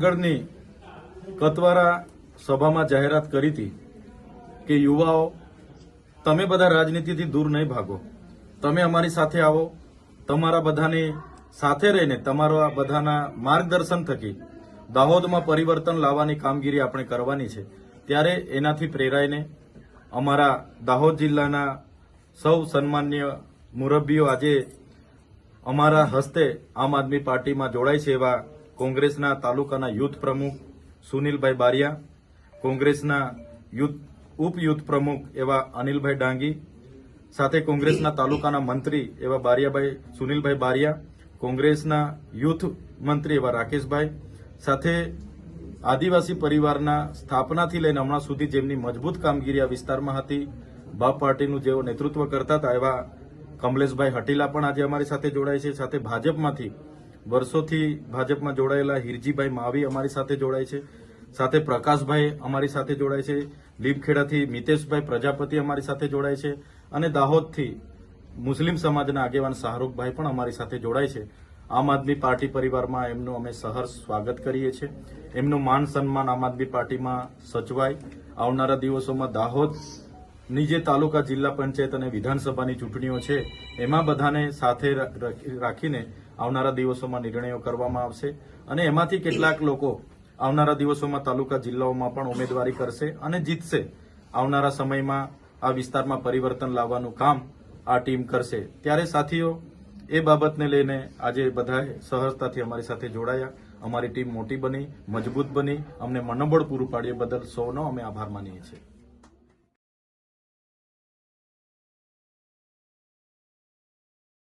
આગળની કતવારા સભામાં જાહેરાત કરી હતી કે, યુવાઓ, તમે બધા રાજનીતિથી દૂર નહીં ભાગો. તમે અમારી સાથે આવો. તમારા બધાની સાથે રહીને તમારા બધાના માર્ગદર્શન થકી દાહોદમાં પરિવર્તન લાવવાની કામગીરી આપણે કરવાની છે. ત્યારે એનાથી પ્રેરાઈને અમારા દાહોદ જિલ્લાના સૌ સન્માન્ય મુરબ્બીઓ આજે અમારા હસ્તે આમ આદમી પાર્ટીમાં જોડાય છે એવા કોંગ્રેસના તાલુકાના યુથ પ્રમુખ સુનિલભાઈ બારિયા, કોંગ્રેસના યુથ ઉપયુથ પ્રમુખ એવા અનિલભાઈ ડાંગી, સાથે કોંગ્રેસના તાલુકાના મંત્રી એવા બારિયાભાઈ સુનિલભાઈ બારિયા, કોંગ્રેસના યુથ મંત્રી એવા રાકેશભાઈ, સાથે આદિવાસી પરિવારના સ્થાપનાથી લઈને હમણાં સુધી જેમની મજબૂત કામગીરી આ વિસ્તારમાં હતી, બાપ પાર્ટીનું જેઓ નેતૃત્વ કરતા હતા એવા કમલેશભાઈ હટીલા પણ આજે અમારી સાથે જોડાય છે. સાથે ભાજપમાંથી વર્ષોથી ભાજપમાં જોડાયેલા હિરજીભાઈ માવી અમારી સાથે જોડાય છે. સાથે પ્રકાશભાઈ અમારી સાથે જોડાય છે. લીમખેડાથી મિતેશભાઈ પ્રજાપતિ અમારી સાથે જોડાય છે. અને દાહોદથી મુસ્લિમ સમાજના આગેવાન શાહરૂખભાઈ પણ અમારી સાથે જોડાય છે. આમ આદમી પાર્ટી પરિવારમાં એમનું અમે સહર્ષ સ્વાગત કરીએ છીએ. એમનું માન સન્માન આમ આદમી પાર્ટીમાં સચવાય. આવનારા દિવસોમાં દાહોદ ની જે તાલુકા જિલ્લા પંચાયત અને વિધાનસભાની ચૂંટણીઓ છે. એમાં બધાને સાથે રાખીને આવનારા દિવસોમાં નિર્ણયો કરવામાં આવશે અને એમાંથી કેટલાક લોકો આવનારા દિવસોમાં તાલુકા જિલ્લાઓમાં પણ ઉમેદવારી કરશે અને જીતશે. આવનારા સમયમાં આ વિસ્તારમાં પરિવર્તન લાવવાનું કામ આ ટીમ કરશે. ત્યારે સાથીઓ, એ બાબતને લઈને આજે બધાએ સહજતાથી અમારી સાથે જોડાયા. અમારી ટીમ મોટી બની, મજબૂત બની. અમને મનોબળ પૂરું પાડ્યું. બદલ સૌનો અમે આભાર માનીએ છીએ.